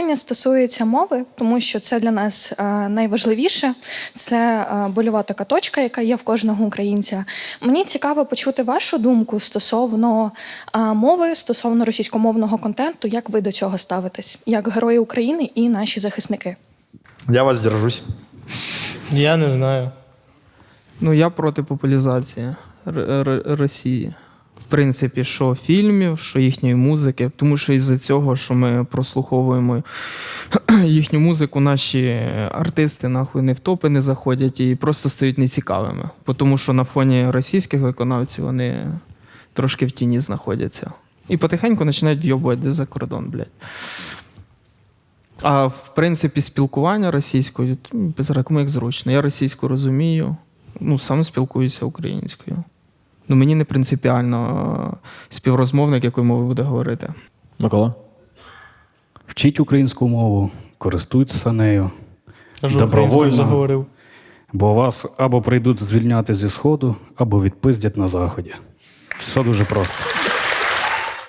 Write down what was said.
питання стосується мови, тому що це для нас е, найважливіше. Це е, больова така точка, яка є в кожного українця. Мені цікаво почути вашу думку стосовно е, мови, стосовно російськомовного контенту. Як ви до цього ставитесь, як герої України і наші захисники? Я вас держусь. Я не знаю. Ну, я проти популяризації Р- Р- Росії. В принципі, що фільмів, що їхньої музики. Тому що із-за цього, що ми прослуховуємо їхню музику, наші артисти нахуй не в топи не заходять і просто стають нецікавими. Тому що на фоні російських виконавців вони трошки в тіні знаходяться. І потихеньку починають вйобувати за кордон, блядь. А в принципі, спілкування російською без рекому як зручно. Я російську розумію, ну сам спілкуюся українською. Ну мені не принципіально е, співрозмовник, якою мовою буде говорити. Микола. Вчіть українську мову, користуйтеся нею, Аж Добровольно. заговорив. бо вас або прийдуть звільняти зі сходу, або відпиздять на заході. Все дуже просто.